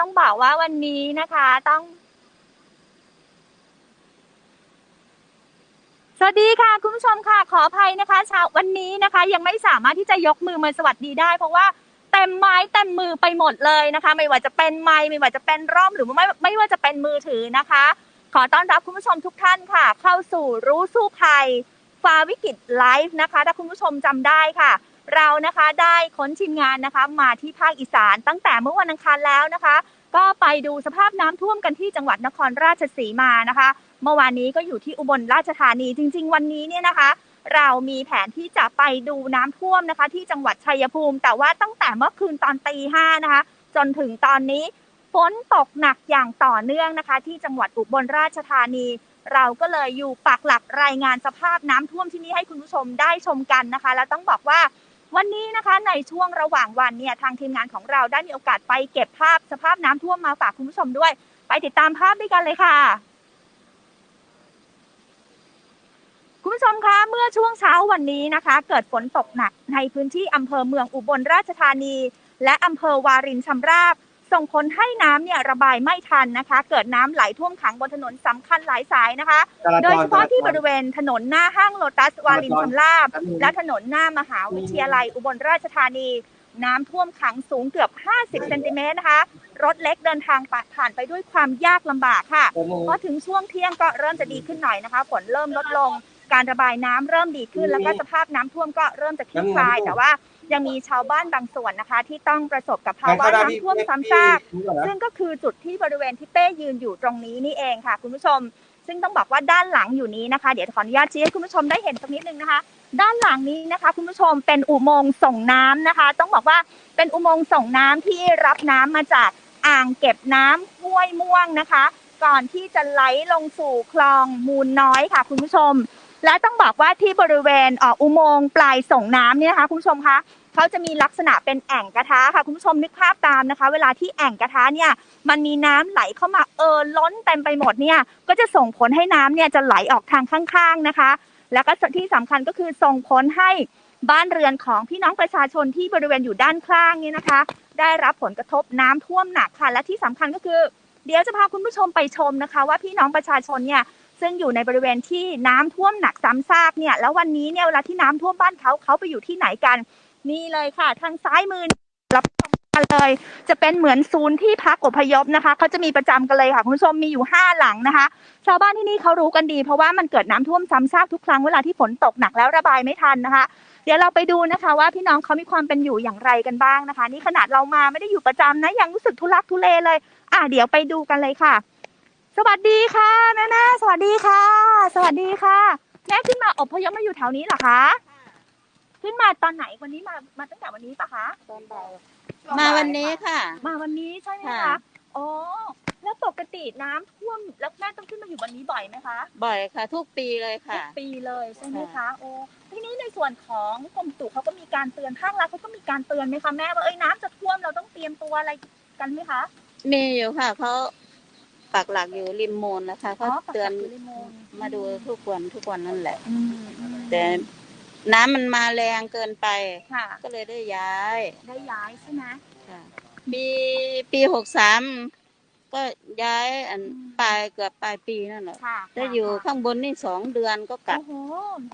ต้องบอกว่าวันนี้นะคะ ต้อง สวัสดีค่ะคุณผู้ชมค่ะ ขออภัยนะคะเช้าวันนี้นะคะ ยังไม่สามารถที่จะยกมือมาสวัสดีได้ เพราะว่าเต็มไม้เต็มมือไปหมดเลยนะคะ ไม่ว่าจะเป็นไม้ไม่ว่าจะเป็นร่มหรือไม่ไม่ว่าจะเป็นมือถือนะคะ ขอต้อนรับคุณผู้ชมทุกท่านค่ะ เข้าสู่รู้สู้ภัยฟ้าวิกฤตไลฟ์นะคะ ถ้าคุณผู้ชมจำได้ค่ะ เรานะคะได้ค้นทีมงานนะคะ มาที่ภาคอีสานตั้งแต่เมื่อวันอังคารแล้วนะคะ ก็ไปดูสภาพน้ำท่วมกันที่จังหวัดนครราชสีมานะคะ เมื่อวานนี้ก็อยู่ที่อุบลราชธานีจริง ๆ วันนี้เนี่ยนะคะ เรามีแผนที่จะไปดูน้ำท่วมนะคะ ที่จังหวัดชัยภูมิ แต่ว่าตั้งแต่เมื่อคืนตอนตีห้านะคะ จนถึงตอนนี้ฝนตกหนักอย่างต่อเนื่องนะคะ ที่จังหวัดอุบลราชธานี เราก็เลยอยู่ปักหลักรายงานสภาพน้ำท่วมที่นี่ให้คุณผู้ชมได้ชมกันนะคะ แล้วต้องบอกว่า วันนี้นะคะในช่วงระหว่างวันเนี่ยทางทีมงานของเราได้มีโอกาสไปเก็บภาพสภาพน้ำท่วมมาฝากคุณผู้ชมด้วย ไปติดตามภาพด้วยกันเลยค่ะ คุณผู้ชมคะเมื่อช่วงเช้าวันนี้นะคะ เกิดฝนตกหนักในพื้นที่อำเภอเมืองอุบลราชธานี และอำเภอวารินชำราบ ส่งผลให้น้ำเนี่ยระบายไม่ทันนะคะ เกิดน้ำไหลท่วมขังบนถนนสำคัญหลายสายนะคะจราจรโดยเฉพาะที่บจรริเวณถนนหน้าห้างโลตัสวารินชำราบจราจรและถนนหน้ามหาวิทยาลัยอุบลราชธานี น้ำท่วมขังสูงเกือบ 50 เซนติเมตรนะคะ รถเล็กเดินทางผ่านไปด้วยความยากลำบากค่ะ พอถึงช่วงเที่ยงก็เริ่มจะดีขึ้นหน่อยนะคะ ฝนเริ่มลดลง การระบายน้ำเริ่มดีขึ้น แล้วก็สภาพน้ำท่วมก็เริ่มจะคลี่คลาย แต่ว่า ยังมีชาวบ้านบางส่วนนะคะ ที่ต้องประสบกับภาวะน้ำท่วมซ้ำซากซึ่งก็คือจุดที่บริเวณที่เป้ยืนอยู่ตรงนี้นี่เองค่ะ คุณผู้ชม ซึ่งต้องบอกว่าด้านหลังอยู่นี้นะคะ เดี๋ยวขออนุญาตชี้ให้คุณผู้ชมได้เห็นสักนิดนึงนะคะ ด้านหลังนี้นะคะ คุณผู้ชมเป็นอุโมงค์ส่งน้ำนะคะ ต้องบอกว่าเป็นอุโมงค์ส่งน้ำที่รับน้ำมาจากอ่างเก็บน้ำห้วยม่วงนะคะ ก่อนที่จะไหลลงสู่คลองมูลน้อยค่ะ คุณผู้ชมและต้องบอกว่าที่บริเวณเอออุโมงค์ปลายส่งน้ำเนี่ยนะคะคุณผู้ชมคะ เขาจะมีลักษณะเป็นแอ่งกระทะค่ะคุณผู้ชมนึกภาพตามนะคะ เวลาที่แอ่งกระทะเนี่ยมันมีน้ำไหลเข้ามาเออล้นเต็มไปหมดเนี่ยก็จะส่งผลให้น้ำเนี่ยจะไหลออกทางข้างๆนะคะ แล้วก็ที่สำคัญก็คือส่งผลให้บ้านเรือนของพี่น้องประชาชนที่บริเวณอยู่ด้านข้างนี่นะคะ ได้รับผลกระทบน้ำท่วมหนักค่ะ และที่สำคัญก็คือ เดี๋ยวจะพาคุณผู้ชมไปชมนะคะ ว่าพี่น้องประชาชนเนี่ยซึ่งอยู่ในบริเวณที่น้ำท่วมหนักซ้ำซากเนี่ยแล้ววันนี้เนี่ยเวลาที่น้ำท่วมบ้านเขาเขาไปอยู่ที่ไหนกัน นี่เลยค่ะ ทางซ้ายมือรับชมกันเลย จะเป็นเหมือนศูนย์ที่พักอพยพนะคะเขาจะมีประจำกันเลยค่ะคุณผู้ชมมีอยู่ห้าหลังนะคะ ชาวบ้านที่นี่เขารู้กันดี เพราะว่ามันเกิดน้ำท่วมซ้ำซากทุกครั้งเวลาที่ฝนตกหนักแล้วระบายไม่ทันนะคะ เดี๋ยวเราไปดูนะคะว่าพี่น้องเขามีความเป็นอยู่อย่างไรกันบ้างนะคะ นี่ขนาดเรามาไม่ได้อยู่ประจำนะยังรู้สึกทุลักทุเลเลย อะเดี๋ยวไปดูกันเลยค่ะ สวัสดีค่ะแม่แม่สวัสดีค่ะ สวัสดีค่ะแม่ขึ้นมาอพยพมาอยู่แถวนี้เหรอคะ ขึ้นมาตอนไหนวันนี้มามาตั้งแต่วันนี้ปะคะมาวันนี้ค่ะ มาวันนี้ใช่ไหมคะค่ะ อ๋อแล้วปกติน้ำท่วมแล้วแม่ต้องขึ้นมาอยู่วันนี้บ่อยไหมคะ บ่อยค่ะ ทุกปีเลยทุค่ะ กปีเลยใช่ไหมคะค่ะโอ้ทีนี้ในส่วนของกรมตุเขาก็มีการเตือนภาครัฐเขาก็มีการเตือนไหมคะแม่ว่าเอ้ยน้ำจะท่วมเราต้องเตรียมตัวอะไรกันไหมคะ มีอยู่ค่ะเขาปักหลักอยู่ริมมูลนะคะเขาปักหลักเตือนยู่ในโมงมาดูทุกวันทุกวันนั่นแหละอืมอืมแต่ น้ำมันมาแรงเกินไป ค่ะ ก็เลยได้ย้ายได้ย้ายใช่ไหมค่ะปีปีหกสามก็ย้ายอันอืมปลายเกือบปลายปีนั่นแหละค่ะได้อยู่ค่ะข้างบนนี่สองเดือนก็กลับ โอ้โห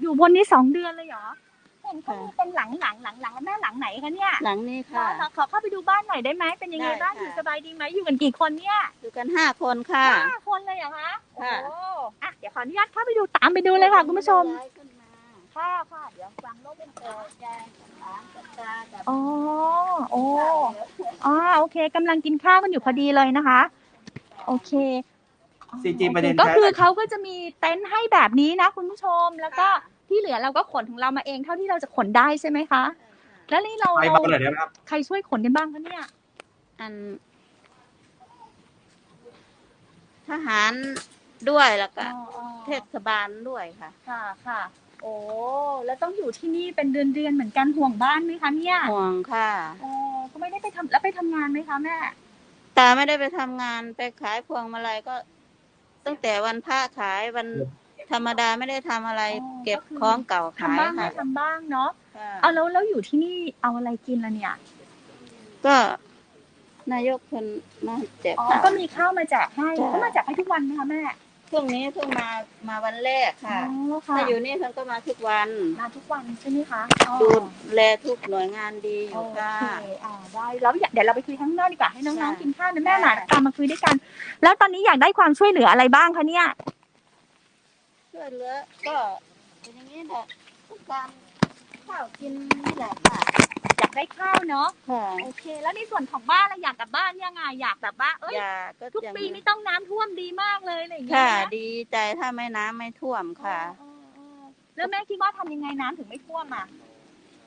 อยู่บนนี้สองเดือนเลยเหรอ เห็นเขาค่ะมีเป็นหลังหลังหลังหลังแม่หลังไหนคะเนี่ยหลังนี้ค่ะ ขอขอเข้าไปดูบ้านหน่อยได้ไหมเป็นยังไงได้บ้างค่ะ อยู่สบายดีไหมอยู่กันกี่คนเนี่ยอยู่กันห้าคนค่ะ ห้าคนเลยเหรอคะ โอ้ค่ะ โหอะเดี๋ยวขออนุญาตเข้าไปดูตามไปดูเลยค่ะคุณผู้ชม ย้ายขึ้นมา ค่ะค่ะเดี๋ยวฟังโน้ตเป็นเออยายกับหลานกับตากับอ๋อโอ้อ๋อโอเคกำลังกินข้าวกันอยู่พอดีเลยนะคะ โอเค CG โอเคประเด็นก็คือแท้เขาก็จะมีเต็นท์ให้แบบนี้นะคุณผู้ชมแล้วก็ที่เหลือเราก็ขนของเรามาเองเท่าที่เราจะขนได้ใช่ไหมคะ แล้วนี่เราไปเราเบาหน่อยได้ไหมครับ ใครช่วยขนกันบ้างคะเนี่ย อัน ทหารด้วยแล้วก็อ๋ออ๋อเทศบาลด้วยค่ะ ค่ะค่ะ โอ้แล้วต้องอยู่ที่นี่เป็นเดือนเดือนๆเหมือนกันห่วงบ้านไหมคะเนี่ยห่วงค่ะโอ้ก็ไม่ได้ไปทำแล้วไปทำงานไหมคะแม่ตาไม่ได้ไปทำงานไปขายพวงมาลัยก็ ตั้งแต่วันพระขายวันธรรมดาไม่ได้ทำอะไรอ๋อเก็บก็คือของเก่าขายทำบ้างไม่ค่ะทำบ้างเนาะค่ะเอาแล้วแล้วอยู่ที่นี่เอาอะไรกินล่ะเนี่ย ก็นายกคนมาแจกอ๋อข้าวก็มีข้าวมาแจกให้จ้ะเขามาแจกให้ทุกวันไหมคะแม่ ช่วงนี้เพิ่งมามาวันแรกค่ะอ๋อค่ะถ้าอยู่นี่เพิ่นก็มาทุกวัน มาทุกวันใช่ไหมคะอ๋อ ดูแลทุกหน่วยงานดีอโอยู่เคค่ะ อ่าได้แล้วอยากเดี๋ยวเราไปคุยข้างนอกดีกว่าให้น้องใช่ๆกินข้าวนะแม่หน่ตามมาคุยด้วยกัน แล้วตอนนี้อยากได้ความช่วยเหลืออะไรบ้างคะเนี่ย ช่วยเหลือก็เป็นอย่างนี้แหละต้องการข้าวกินนี่แหละค่ะอยาก ได้ข้าวเนาะค่ะ โอเค แล้วในส่วนของบ้านเราอยากกลับบ้านยังไงอยากแบบว่าเอ้ย ยาก็ทุกยังปีไม่ต้องน้ำท่วมดีมากเลยอะไรอย่างเงี้ยค่ะ นะดีใจถ้าไม่น้ำไม่ท่วมค่ะอ๋ออ๋อแล้วแม่คิดว่าทำยังไงน้ำถึงไม่ท่วมอะ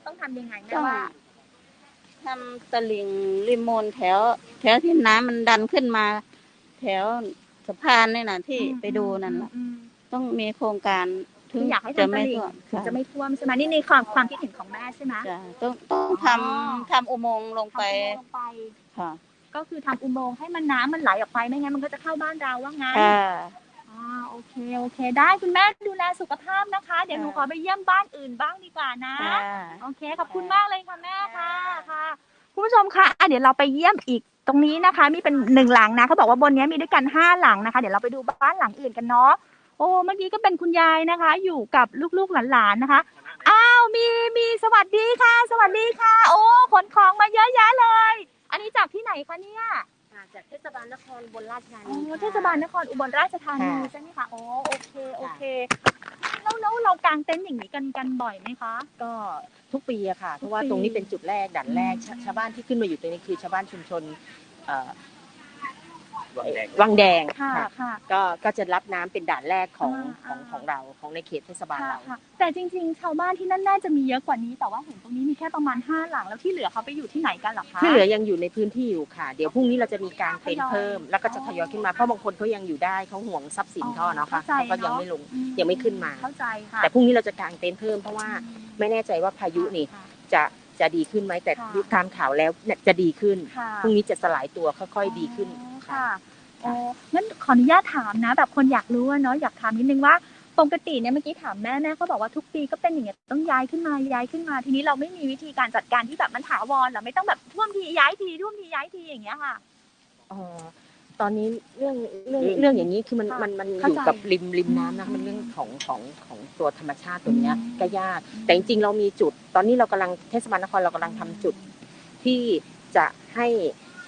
ต้องทำยังไงแม่ต้องว่าทำตลิ่งริมมนแถว แถวที่น้ำมันดันขึ้นมา แถวสะพานนี่นะที่ไปดูนั่นแหละอืมต้องมีโครงการ ถึงอยากให้จะทำตไม่ลิ่งท่วมถึงค่ะจะไม่ท่วมใช่ไหมนี่ในความความคิดเห็นของแม่ใช่ไหม จ้ะต้องต้องทอ๋อำทำอุโมงค์ลงไปทำอุโมงค์ลงไป ค่ะก็คือทำอุโมงค์ให้มันน้ำมันไหลออกไปไม่งั้นมันก็จะเข้าบ้านเราว่างั้น ค่ะ อ่าโอเคโอเค ได้คุณแม่ดูแลสุขภาพนะคะ เดี๋ยวหนูค่ะ ขอไปเยี่ยมบ้านอื่นบ้างดีกว่านะ ค่ะ โอเคขอบคุณมากเลยค่ะแม่ค่ะค่ะคุณผู้ชมคะอะ เดี๋ยวเราไปเยี่ยมอีกตรงนี้นะคะ มีเป็นหนึ่งหลังนะเขาบอกว่าบนนี้มีด้วยกันห้าหลังนะคะ เดี๋ยวเราไปดูบ้านหลังอื่นกันเนาะ โอ้เมื่อกี้ก็เป็นคุณยายนะคะ อยู่กับลูกๆหลานๆนะคะอ้าวมีมีสวัสดีค่ะ สวัสดีค่ะ โอ้ขนของมาเยอะแยะเลย อันนี้จากที่ไหนคะเนี่ยค่ะจากเทศบาลนครบนราชธาอ๋นีอค่ะเทศบาลนครอุบลราชธานีค่ะใช่ไหมคะอ๋อโอเคโอเคแล้วแล้วเรากางเต็นท์อย่างนี้กันกันบ่อยไหมคะ ก็ทุกปีอะค่ะ เพราะว่าทุกปีตรงนี้เป็นจุดแรกด่านแรกอืมชาชาวบ้านที่ขึ้นมาอยู่ตรงนี้คือชาวบ้านชุมชนเอ่อ วังแดงวังแดงค่ะค่ะค่ะ ก็ก็จะรับน้ำเป็นด่านแรกของอ่าของอ่าของเราของในเขตเทศบาลค่ะเรา ค่ะ แต่จริงๆ ชาวบ้านที่นั่นน่าจะมีเยอะกว่านี้ แต่ว่าเห็นตรงนี้มีแค่ประมาณห้าหลัง แล้วที่เหลือเขาไปอยู่ที่ไหนกันเหรอคะที่เหลือยังอยู่ในพื้นที่อยู่ค่ะ เดี๋ยวพรุ่งนี้เราจะมีการเป็นทยอยเพิ่ม แล้วก็จะทยอยขึ้นมาเพราะบางคนเขายังอยู่ได้เขาห่วงทรัพย์สินเขาอะเนาะค่ะเข้าใจเขาก็ยังเนอะไม่ลงอืยังไม่ขึ้นมา เข้าใจค่ะแต่พรุ่งนี้เราจะกางเต็นท์เพิ่มเพราะว่าไม่แน่ใจว่าพายุนี่ค่ะ จะจะดีขึ้นไหมแต่ค่ะ ดูตามข่าวแล้วเนี่ยจะดีขึ้นค่ะพรุ่งนี้จะสลายตัวค่อยๆดีขึ้นอ๋อ ค่ะค่ะโอ้งั้นขออนุญาตถามนะ แบบคนอยากรู้อะเนาะอยากถามนิดนึงว่าปกติเนี่ยเมื่อกี้ถามแม่แม่เขาบอกว่าทุกปีก็เป็นอย่างเงี้ยต้องย้ายขึ้นมาย้ายขึ้นมา ทีนี้เราไม่มีวิธีการจัดการที่แบบมันถาวรหรอไม่ต้องแบบท่วมทีย้ายทีท่วมทีย้ายทีอย่างเงี้ยค่ะเอ่อตอนนี้เรื่องเรื่องเรื่องเรื่องอย่างนี้คือมันค่ะมันมันอเข้ายู่ใจกับริมริมน้ำนะอืมมันเรื่องของของของตัวธรรมชาติตัวเนี้ยอืมก็ยากแต่จริงๆเรามีจุด ตอนนี้เรากำลังเทศบาลนครเรากำลังทำจุดที่จะให้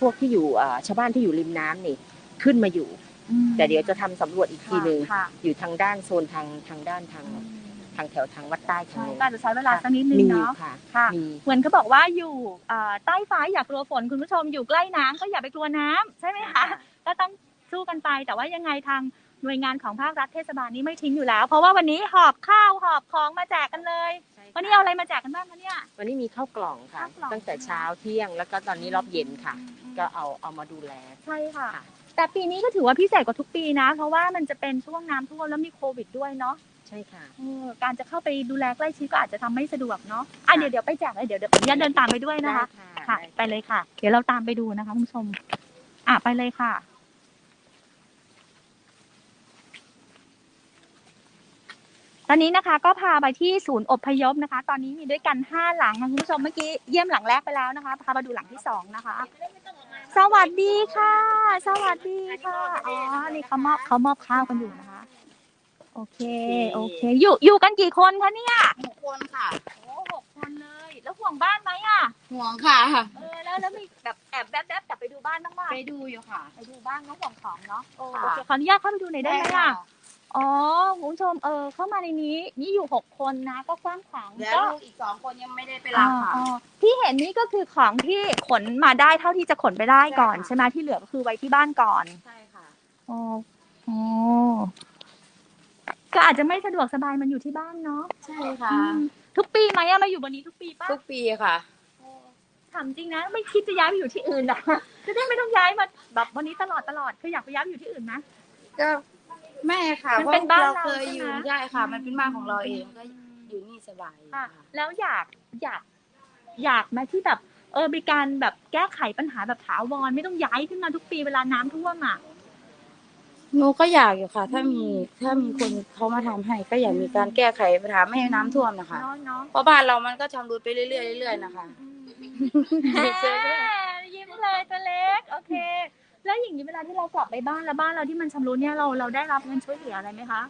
พวกที่อยู่เอ่อชาวบ้านที่อยู่ริมน้ำนี่ขึ้นมาอยู่อืมแต่เดี๋ยวจะทำสำรวจอีกทีหนึ่งค่ะอยู่ทางด้านโซนทางทางด้านทางอืมทางแถวทางวัดใต้ทางใช่นู้นก็อาจจะใช้เวลาสักนิดนึงมีเนาะค่ะค่ะมีเหมือนเขาบอกว่าอยู่เอ่อใต้ฟ้าอย่ากลัวฝนคุณผู้ชมอยู่ใกล้น้ำก็อย่าไปกลัวน้ำใช่ไหมคะก็ต้องสู้กันไป แต่ว่ายังไงทางหน่วยงานของภาครัฐเทศบาลนี้ไม่ทิ้งอยู่แล้ว เพราะว่าวันนี้หอบข้าวหอบของมาแจกกันเลย วันนี้เอาอะไรมาแจกกันบ้างคะเนี่ย วันนี้มีข้าวกล่องค่ะ ข้าวกล่อง ตั้งแต่เช้าเที่ยงแล้วก็ตอนนี้รอบเย็นค่ะ ก็เอาเอามาดูแล ใช่ค่ะ ค่ะ แต่ปีนี้ก็ถือว่าพิเศษกว่าทุกปีนะ เพราะว่ามันจะเป็นช่วงน้ำท่วมแล้วมีโควิดด้วยเนาะใช่ค่ะ เออการจะเข้าไปดูแลใกล้ชิดก็อาจจะทำไม่สะดวกเนาะอะเดี๋ยวเดี๋ยวไปแจกเลยเดี๋ยวเดี๋ยวผมจะเดินตามไปด้วยนะคะ ได้ค่ะ ได้ ไปเลยค่ะ เดี๋ยวเราตามไปดูนะคะคุณผู้ชม อะ ไปเลยค่ะ อนนี้นะคะก็พาไปที่ศูนย์อพยพนะคะ ตอนนี้มีด้วยกันห้าหลังนะคุณผู้ชมเมื่อกี้เยี่ยมหลังแรกไปแล้วนะคะพามาดูหลังที่สองนะคะ สวัสดีค่ะ สวัสดีค่ะอ๋อนี่เขามอบเขามอบข้าวกันอยู่นะคะ โอเคโอเค อยู่อยู่กันกี่คนคะเนี่ยหกคนค่ะโอ้หกคนเลย แล้วห่วงบ้านไหมอะห่วงค่ะเออแล้วแล้วมีแบบแอบแวบๆกลับไปดูบ้านบ้างป่ะไปดูอยู่ค่ะ ไปดูบ้านน้องห่วงของเนาะโอค่ะเคขออนุญาตเข้าไปดูหน่อยได้ไหมอะ อ๋อคุณผู้ชมเออเข้ามาในนี้ นี่อยู่หกคนนะ ก็กว้างขวางแล้วก็ลูกอีกสองคนยังไม่ได้ไปรับค่ะ อ๋อที่เห็นนี่ก็คือของที่ขนมาได้เท่าที่จะขนไปได้ก่อนใช่ค่ะ ใช่ไหมที่เหลือก็คือไว้ที่บ้านก่อนใช่ค่ะ อ๋ออ๋อก็อาจจะไม่สะดวกสบายมันอยู่ที่บ้านเนาะใช่ค่ะอืมทุกปีไหมอะมาอยู่บนนี้ทุกปีป่ะทุกปีค่ะ ถามจริงนะ ไม่คิดจะย้ายไปอยู่ที่อื่นหรอจะได้ไม่ต้องย้ายมาแบบวันนี้ตลอดตลอดคืออยากไปย้ายไปอยู่ที่อื่นนะ ก็ แม่ค่ะมันเพราะเป็นบ้านเราเราเคยใช่อไหมยู่ใช่ค่ะ มันเป็นบ้านของเราเองก็อยู่นี่สบายค่ะค่ะ แล้วอยากอยาก อยากไหมที่แบบเออมีการแบบแก้ไขปัญหาแบบถาวรไม่ต้องย้ายขึ้นมาทุกปีเวลาน้ำท่วมอะหนูก็อยากอยู่ค่ะ ถ้ามีถ้ามีคนเขามาทำให้ก็อยากมีการแก้ไขปัญหาไม่ให้น้ำท่วมนะคะเนาะเนาะเพราะบ้านเรามันก็ชำรุดไปเรื่อยๆเรื่อยๆนะคะแหมยิ้มนี่เลยตัวเล็ก โอเค แล้วอย่างนี้เวลาที่เรากลับไปบ้านแล้วบ้านเราที่มันชำรุดเนี่ยเราเราได้รับเงินช่วยเหลืออะไรไหมคะ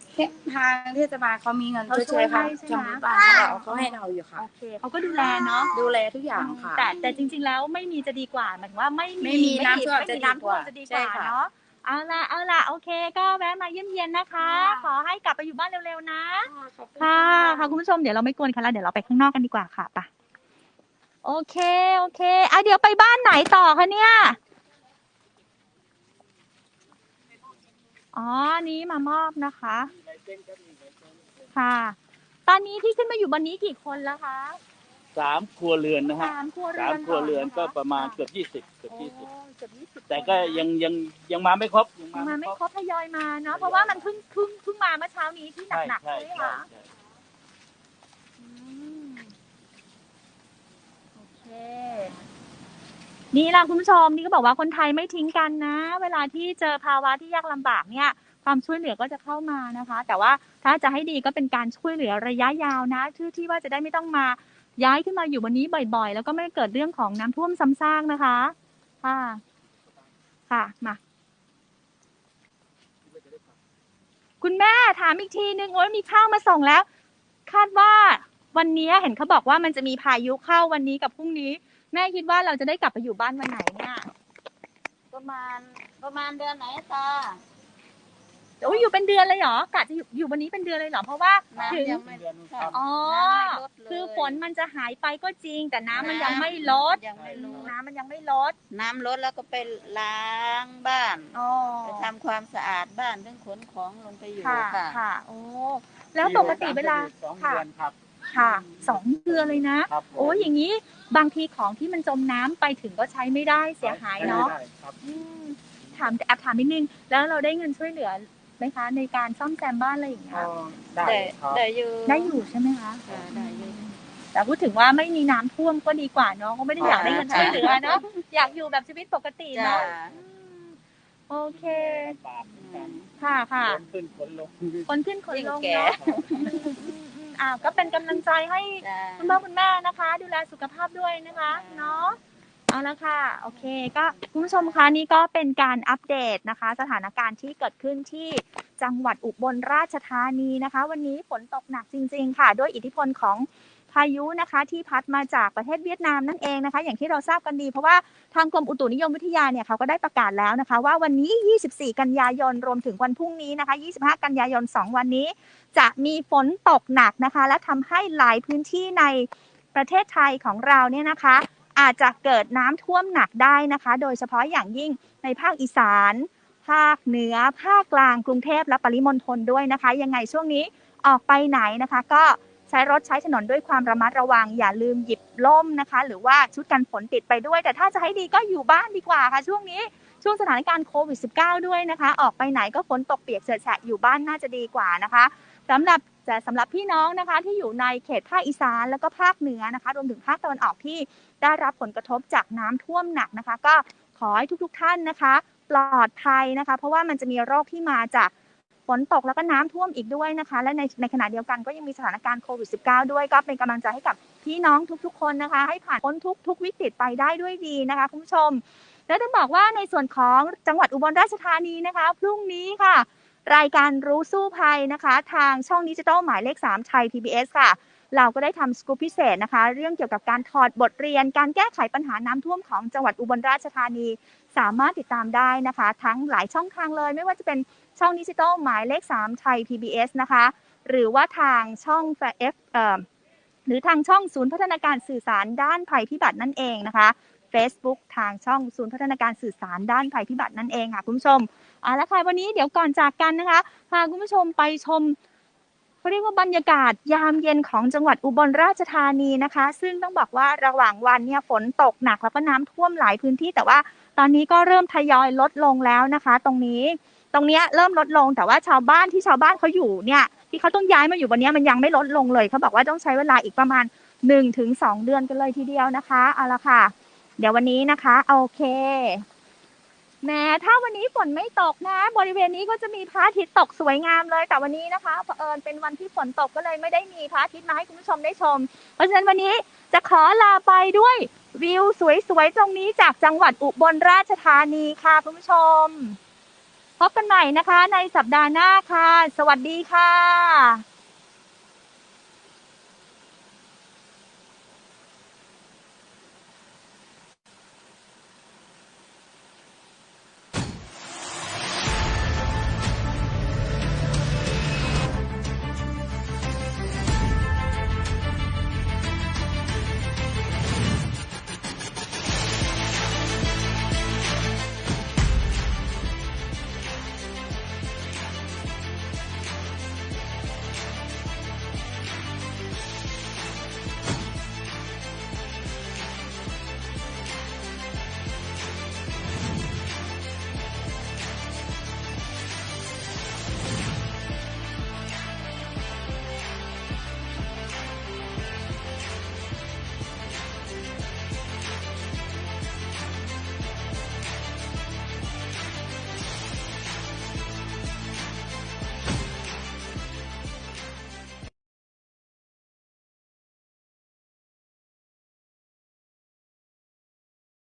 ทางเทศบาลเขามีเงินเขาช่วยๆค่ะช่วยให้ใช่ไหมชำรุดบ้านของเราเขาให้เราอยู่ค่ะ โอเคเขาก็ดูแลเนาะดูแลทุกอย่างค่ะ แต่แต่จริง ๆ แล้วไม่มีจะดีกว่าหมายถึงว่าไม่ไม่มีน้ำท่วมไจะดีน้ำท่วมกว่าจะดีกใช่ว่าค่ะ เนาะเอาละเอาละโอเค ก็แวะมาเยี่ยมเยียนนะคะค่ะขอให้กลับไปอยู่บ้านเร็วๆนะ ค่ะค่ะคุณผู้ชมเดี๋ยวเราไม่กวนค่ะแล้วเดี๋ยวเราไปข้างนอกกันดีกว่าค่ะไปะโอเคโอเคอะเดี๋ยวไปบ้านไหนต่อคะเนี่ย อ๋ออันนี้มามอบนะคะ ค่ะ ตอนนี้ที่ขึ้นมาอยู่บนนี้กี่คนแล้วคะสามครัวเรือนนะฮะสามครัวเรืสาอมนครัวเรือนหก็คประมาณค่เกือบยี่สิบเกือบโอ้ยี่สิบเกือบยี่สิบแต่ก็ยังยังยังมาไม่ครบยังมามาไม่ไม่คครบรบทยอยมาเนาะเพราะว่ามันเพิ่งเพิ่งเพิ่งมาเมื่อเช้านี้ที่ใช่หนักๆใช่ใช่ไหมใช่คะใช่อืมโอเค นี่ล่ะคุณผู้ชมนี่ก็บอกว่าคนไทยไม่ทิ้งกันนะ เวลาที่เจอภาวะที่ยากลำบากเนี่ย ความช่วยเหลือก็จะเข้ามานะคะ แต่ว่าถ้าจะให้ดีก็เป็นการช่วยเหลือระยะยาวนะที่ที่ว่าจะได้ไม่ต้องมาย้ายขึ้นมาอยู่บนนี้บ่อยๆ แล้วก็ไม่เกิดเรื่องของน้ำท่วมซ้ำซากนะคะค่ะค่ะมาคุณแม่ถามอีกทีนึงโอ้ยมีข้าวมาส่งแล้ว คาดว่าวันนี้เห็นเขาบอกว่ามันจะมีพายุเข้าวันนี้กับพรุ่งนี้ แม่คิดว่าเราจะได้กลับไปอยู่บ้านวันไหนเนี่ยประมาณประมาณเดือนไหนตาโอ้ยอยู่เป็นเดือนเลยเหรอกะจะอยู่อยู่วันนี้เป็นเดือนเลยเหรอเพราะว่าถึงน้ำยังไม่ค่ะอ๋อน้ำไม่ลดเลยคือฝนมันจะหายไปก็จริง แต่น้ำมันยังไม่ลด ยังไม่ลดน้ำมันยังไม่ลด น้ำลดแล้วก็ไปล้างบ้านอ๋อไปทำความสะอาดบ้านเรื่องขนของลงไปอยู่ค่ะค่ะค่ะโอ้แล้วปกติเวลาสองค่ะเดือนครับ ค่ะสองเดือนเลยนะ ครับผม โอ้ยอย่างนี้บางทีของที่มันจมน้ำไปถึงก็ใช้ไม่ได้เสียหายเนาะได้ครับ อืมถามแอบถามนิดนึง แล้วเราได้เงินช่วยเหลือไหมคะในการซ่อมแซมบ้านอะไรอย่างเงี้ยได้แต่ครับแต่อยู่ได้อยู่ใช่ไหมคะ ค่ะได้อยู่ แต่พูดถึงว่าไม่มีน้ำท่วมก็ดีกว่าเนาะก็ไม่ได้อยากได้เงินช่วยเหลือเนาะอยากอยู่แบบชีวิตปกติจ้าเนาะอืมโอเคบาทเหมือนกันค่ะค่ะคนขึ้นคนลง คนขึ้นคนยิ่งลงแก่เนาะอืมอืม อืมอ่าก็เป็นกำลังใจให้จ้าคุณพ่อคุณแม่นะคะ ดูแลสุขภาพด้วยนะคะค่ะเนาะเอาละค่ะ โอเค ก็คุณผู้ชมคะนี่ก็เป็นการอัปเดตนะคะ สถานการณ์ที่เกิดขึ้นที่จังหวัดอุบลราชธานีนะคะ วันนี้ฝนตกหนักจริง ๆ ค่ะ ด้วยอิทธิพลของ พายุนะคะ ที่พัดมาจากประเทศเวียดนามนั่นเองนะคะ อย่างที่เราทราบกันดี เพราะว่าทางกรมอุตุนิยมวิทยาเนี่ยเขาก็ได้ประกาศแล้วนะคะ ว่าวันนี้ 24 กันยายนรวมถึงวันพรุ่งนี้นะคะ 25 กันยายน 2 วันนี้ จะมีฝนตกหนักนะคะ และทำให้หลายพื้นที่ในประเทศไทยของเราเนี่ยนะคะ อาจจะเกิดน้ำท่วมหนักได้นะคะ โดยเฉพาะอย่างยิ่งในภาคอีสานภาคเหนือ ภาคกลาง กรุงเทพและปริมณฑลด้วยนะคะ ยังไงช่วงนี้ออกไปไหนนะคะ ก็ ใช้รถใช้ถนนด้วยความระมัดระวัง อย่าลืมหยิบล่มนะคะ หรือว่าชุดกันฝนติดไปด้วย แต่ถ้าจะให้ดีก็อยู่บ้านดีกว่าค่ะ ช่วงนี้ช่วงสถานการณ์โควิด -19 ด้วยนะคะ ออกไปไหนก็ฝนตกเปียกเฉอะแฉะอยู่บ้านน่าจะดีกว่านะคะสำหรับแต่สำหรับพี่น้องนะคะ ที่อยู่ในเขตภาคอีสานแล้วก็ภาคเหนือนะคะ รวมถึงภาคตะวันออกที่ได้รับผลกระทบจากน้ำท่วมหนักนะคะ ก็ขอให้ทุกๆท่านนะคะ ปลอดภัยนะคะ เพราะว่ามันจะมีโรคที่มาจาก ฝนตกแล้วก็น้ำท่วมอีกด้วยนะคะ และในในขณะเดียวกันก็ยังมีสถานการณ์โควิด -19 ด้วยก็เป็นกำลังใจให้กับพี่น้องทุกๆ คนนะคะ ให้ผ่านพ้นทุกทุกวิกฤตไปได้ด้วยดีนะคะคุณผู้ชม และต้องบอกว่าในส่วนของจังหวัดอุบลราชธานีนะคะ พรุ่งนี้ค่ะ รายการรู้สู้ภัยนะคะ ทางช่องดิจิทัลหมายเลข3ไทย PBS ค่ะเราก็ได้ทำสกู๊ปพิเศษนะคะ เรื่องเกี่ยวกับการถอดบทเรียน การแก้ไขปัญหาน้ำท่วมของจังหวัดอุบลราชธานี สามารถติดตามได้นะคะ ทั้งหลายช่องทางเลย ไม่ว่าจะเป็น ช่องดิจิทัลหมายเลข 3 ไทย PBS นะคะ หรือว่าทางช่องเอฟเอ่อหรือทางช่องศูนย์พัฒนาการสื่อสารด้านภัยพิบัตินั่นเองนะคะ Facebook ทางช่องศูนย์พัฒนาการสื่อสารด้านภัยพิบัตินั่นเองค่ะคุณผู้ชมเอาละค่ะวันนี้เดี๋ยวก่อนจากกันนะคะพาคุณผู้ชมไปชมเขาเรียกว่าบรรยากาศยามเย็นของจังหวัดอุบลราชธานีนะคะ ซึ่งต้องบอกว่าระหว่างวันเนี่ยฝนตกหนักแล้วก็น้ำท่วมหลายพื้นที่ แต่ว่าตอนนี้ก็เริ่มทยอยลดลงแล้วนะคะ ตรงนี้ ตรงเนี้ยเริ่มลดลงแต่ว่าชาวบ้านที่ชาวบ้านเขาอยู่เนี่ยที่เขาต้องย้ายมาอยู่วันนี้มันยังไม่ลดลงเลยเขาบอกว่าต้องใช้เวลาอีกประมาณ1นถึงสเดือนกันเลยทีเดียวนะคะเอาละค่ะ เดี๋ยววันนี้นะคะโอเคแม้ถ้าวันนี้ฝนไม่ตกนะ บริเวณนี้ก็จะมีพระอาทิตย์ตกสวยงามเลย แต่วันนี้นะคะเผอิญเป็นวันที่ฝนตกก็เลยไม่ได้มีพระอาทิตย์มาให้คุณผู้ชมได้ชม เพราะฉะนั้นวันนี้จะขอลาไปด้วยวิวสวยๆตรงนี้จากจังหวัดอุบลราชธานีค่ะคุณผู้ชม พบกันใหม่นะคะในสัปดาห์หน้าค่ะ สวัสดีค่ะ